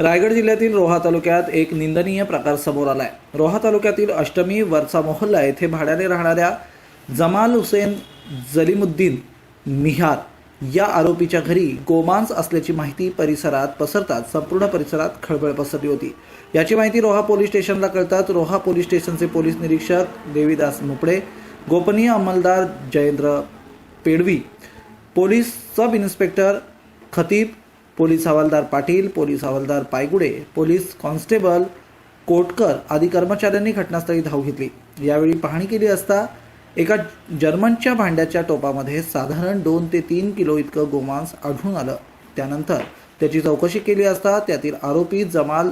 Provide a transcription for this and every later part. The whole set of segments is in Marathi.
रायगड जिल्ह्यातील रोहा तालुक्यात एक निंदनीय प्रकार समोर आलाय. रोहा तालुक्यातील अष्टमी वरचा मोहल्ला येथे भाड्याने राहणाऱ्या जमाल हुसेन जलीमुद्दीन मिहार या आरोपीच्या घरी गोमांस असल्याची माहिती परिसरात पसरताच संपूर्ण परिसरात खळबळ पसरली होती. याची माहिती रोहा पोलीस स्टेशनला कळताच रोहा पोलीस स्टेशनचे पोलीस निरीक्षक देवीदास मुपडे गोपनीय अंमलदार Jayendra Pedvi police sub inspector Khatib police हवालदार पाटील पोलीस हवालदार पायगुडे पोलीस कॉन्स्टेबल कोटकर आदी कर्मचाऱ्यांनी घटनास्थळी धाव घेतली. यावेळी पाहणी केली असता एका जर्मनच्या भांड्याच्या टोपामध्ये साधारण दोन ते तीन किलो इतकं गोमांस आढळून आलं. त्यानंतर त्याची चौकशी केली असता त्यातील आरोपी जमाल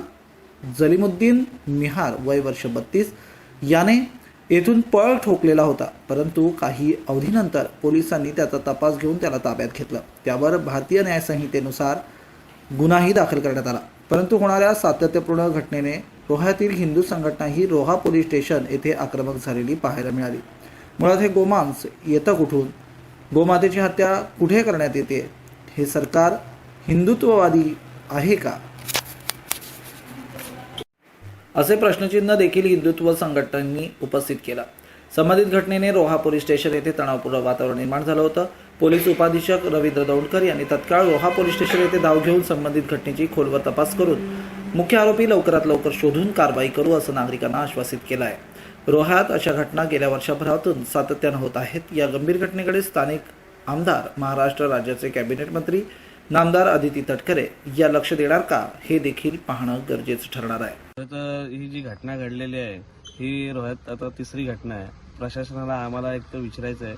जलीमुद्दीन मिहार वय वर्ष बत्तीस याने येथून पळ ठोकलेला होता. परंतु काही अवधीनंतर पोलिसांनी त्याचा तपास घेऊन त्याला ताब्यात घेतलं. त्यावर भारतीय न्यायसंहितेनुसार गुन्हाही दाखल करण्यात आला. परंतु होणाऱ्या सातत्यपूर्ण घटनेने रोह्यातील हिंदू संघटना ही रोहा पोलीस स्टेशन येथे आक्रमक झालेली पाहायला मिळाली. मुळात हे गोमांस येतं कुठून? गोमातेची हत्या कुठे करण्यात येते? हे सरकार हिंदुत्ववादी आहे का? असे प्रश्नचिन्ह देखील हिंदुत्व संघटनांनी उपस्थित केला. संबंधित घटनेने रोहा पोलीस स्टेशन येथे तणावपूर्ण वातावरण निर्माण झालं होतं. पोलीस उपाधीक्षक रवींद्र दौंडकर यांनी तत्काळ रोहा पोलीस स्टेशन येथे धाव घेऊन संबंधित घटनेची खोलवर तपास करून मुख्य आरोपी लवकरात लवकर शोधून कारवाई करू असं नागरिकांना आश्वासित केलं आहे रोह्यात अशा घटना गेल्या वर्षभरातून सातत्यानं होत आहेत. या गंभीर घटनेकडे स्थानिक आमदार महाराष्ट्र राज्याचे कॅबिनेट मंत्री नामदार आदिती तटकरे या लक्ष देणार का हे देखील पाहणं गरजेचं ठरणार आहे. तर ही जी घटना घडलेली आहे ही रोह्यात आता तिसरी घटना आहे. प्रशासनाला आम्हाला एक तर विचारायचं आहे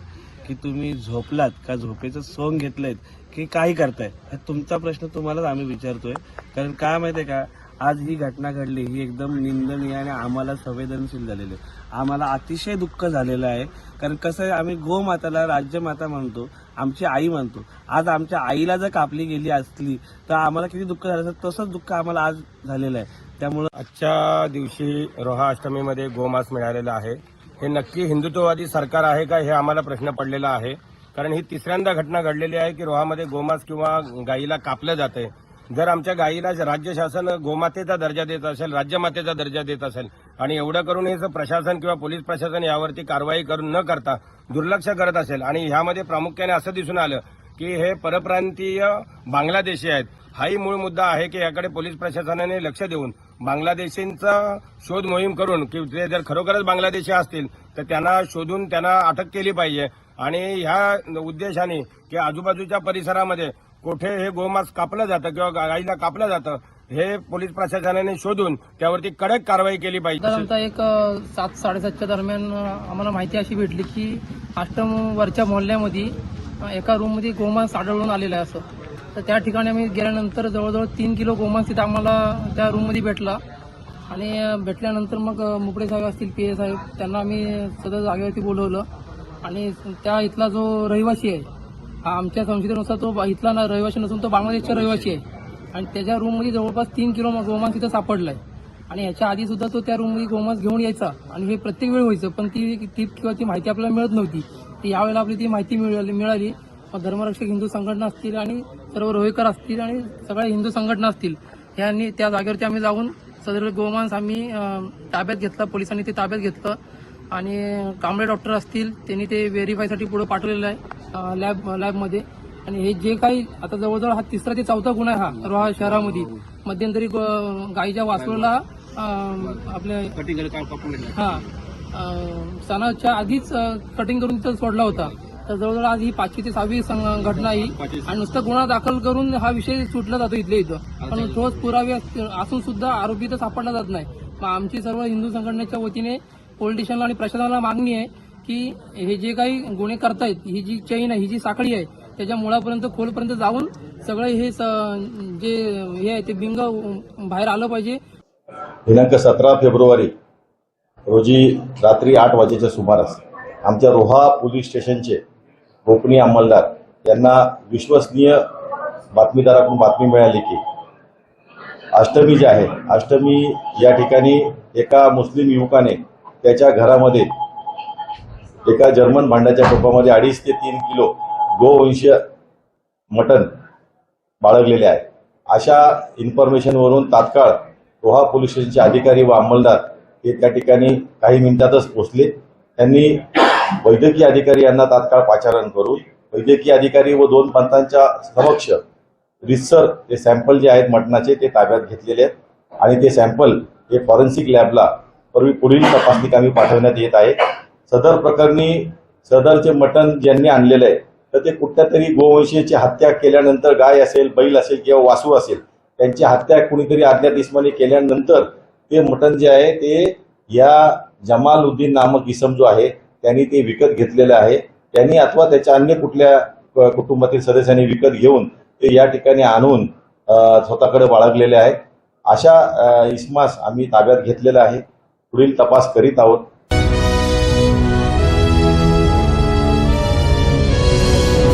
की तुम्ही झोपलात का? झोपेचं सोंग घेतलंय की काय करताय? हा तुमचा प्रश्न तुम्हालाच आम्ही विचारतोय. कारण काय माहितीये का? आज ही घटना घडली ही एकदम निंदनीय आणि आम्हाला संवेदनशील झालेली आहे. आम्हाला अतिशय दुःख झालेलं आहे. कारण कसं आहे आम्ही गोमाताला राज्यमाता म्हणतो आमची आई म्हणतो. आज आमच्या आईला जर कापली गेली असली तर आम्हाला किती दुःख झालं असतं तसंच दुःख आम्हाला आज झालेलं आहे. त्यामुळं आजच्या दिवशी रोहा अष्टमीमध्ये गोमास मिळालेलं आहे. हे नक्की हिंदुत्ववादी सरकार आहे का हे आम्हाला प्रश्न पडलेला आहे. कारण ही तिसऱ्यांदा घटना घडलेली आहे की रोहामध्ये गोमास किंवा गाईला कापलं जाते जर आमच्या गाईला राज्य शासन गोमातेचा दर्जा देत असेल राज्यमातेचा दर्जा देत असेल आणि एवढं करून हे जर प्रशासन किंवा पोलीस प्रशासन यावरती कारवाई करून न करता दुर्लक्ष करत असेल आणि ह्यामध्ये प्रामुख्याने असं दिसून आलं की हे परप्रांतीय बांगलादेशी आहेत. हाही मूळ मुद्दा आहे की याकडे पोलीस प्रशासनाने लक्ष देऊन बांगलादेशींचा शोध मोहीम करून की ते जर खरोखरच बांगलादेशी असतील तर त्यांना शोधून त्यांना अटक केली पाहिजे. आणि ह्या उद्देशाने की आजूबाजूच्या परिसरामध्ये कुठे हे गोमांस कापलं जातं किंवा गाईला कापलं जातं हे पोलीस प्रशासनाने शोधून त्यावरती कडक कारवाई केली पाहिजे. आमचा एक सात साडेसातच्या दरम्यान आम्हाला माहिती अशी भेटली की अष्टम वरच्या मोहल्ल्यामध्ये एका रूममध्ये गोमांस आढळून आलेलं आहे असं. तर त्या ठिकाणी आम्ही गेल्यानंतर जवळजवळ तीन किलो गोमांस तिथं आम्हाला त्या रूममध्ये भेटला. आणि भेटल्यानंतर मग मुकडे साहेब असतील पी ए साहेब त्यांना आम्ही सदर जागेवरती बोलवलं. आणि त्या इथला जो रहिवासी आहे हा आमच्या संशोधनुसार तो इथला ना रहिवासी नसून तो बांगलादेशचा रहिवासी आहे. आणि त्याच्या रूममध्ये जवळपास तीन किलो गोमांस तिथं आहे आणि याच्या आधी सुद्धा तो त्या रूममध्ये गोमांस घेऊन यायचा. आणि हे प्रत्येक वेळ व्हायचं पण ती ती किंवा ती माहिती आपल्याला मिळत नव्हती. ती यावेळेला आपली ती माहिती मिळाली मिळाली. धर्मरक्षक हिंदू संघटना असतील आणि सर्व रोहेकर असतील आणि सगळ्या हिंदू संघटना असतील यांनी त्या जागेवरती आम्ही जाऊन सदर गोमांस आम्ही ताब्यात घेतला पोलिसांनी ते ताब्यात घेतलं. आणि कांबळे डॉक्टर असतील त्यांनी ते व्हेरीफायसाठी पुढे पाठवलेलं आहे लॅब लॅबमध्ये आणि हे जे काही आता जवळजवळ हा तिसरा ते चौथा गुन्हा आहे हा रोहा शहरामध्ये. मध्यंतरी गाईच्या वासरूला आपल्या हा सणाच्या आधीच कटिंग करून तिथं सोडला होता. तर जवळजवळ आज ही पाचवी ते सहावी सं- घटना ही आणि नुसतं गुन्हा दाखल करून हा विषय सुटला जातो इथल्या इथं. पण ठोस पुरावे अस- असून सुद्धा आरोपी तर सापडला जात नाही. मग आमची सर्व हिंदू संघटनेच्या वतीने पोलिटिशियनला आणि प्रशासनाला मागणी आहे की हे जे काही गुन्हे करतायत ही जी चैन आहे ही जी साखळी आहे त्याच्या मुळापर्यंत खोलपर्यंत जाऊन सगळं हे स- जे हे आहे ते बिंग बाहेर आलं पाहिजे. दिनांक सतरा फेब्रुवारी रोजी रात्री आठ वाजेच्या सुमारास आमच्या रोहा पोलीस स्टेशनचे कोकणी अंमलदार यांना विश्वसनीय बातमीदाराकडून बातमी मिळाली की अष्टमी जी आहे अष्टमी या ठिकाणी एका मुस्लिम युवकाने त्याच्या घरामध्ये एका जर्मन भांड्याच्या टोपामध्ये अडीच ते तीन किलो गोवंशीय मटण बाळगलेले आहे. अशा इन्फॉर्मेशनवरून तात्काळ रोहा पोलीस स्टेशनचे अधिकारी व अंमलदार हे त्या ठिकाणी काही मिनिटातच पोहोचले. त्यांनी वैद्यकीय अधिकारी यांना तात्काळ पाचारण करून वैद्यकीय अधिकारी व दोन पंथांच्या समक्ष रिसर ते सॅम्पल जे आहेत मटणाचे ते ताब्यात घेतलेले आहेत. आणि ते सॅम्पल हे फॉरेन्सिक लॅबला पूर्वी पुढील तपासणी कामी पाठवण्यात येत आहे. सदर प्रकरणी सदरचे मटण ज्यांनी आणलेलं आहे तर ते कुठल्या तरी गोवंशीची हत्या केल्यानंतर गाय असेल बैल असेल किंवा वासू असेल त्यांची हत्या कुणीतरी आदल्या दिसमाने केल्यानंतर ते मटण जे आहे ते या जमालउद्दीन नामक इसम जो आहे त्यांनी ते विकत घेतलेलं आहे. त्यांनी अथवा त्याच्या अन्य कुठल्या कुटुंबातील सदस्यांनी विकत घेऊन ते या ठिकाणी आणून स्वतःकडे बाळगलेले आहे. अशा इस्मास आम्ही ताब्यात घेतलेला आहे. पुढील तपास करीत आहोत.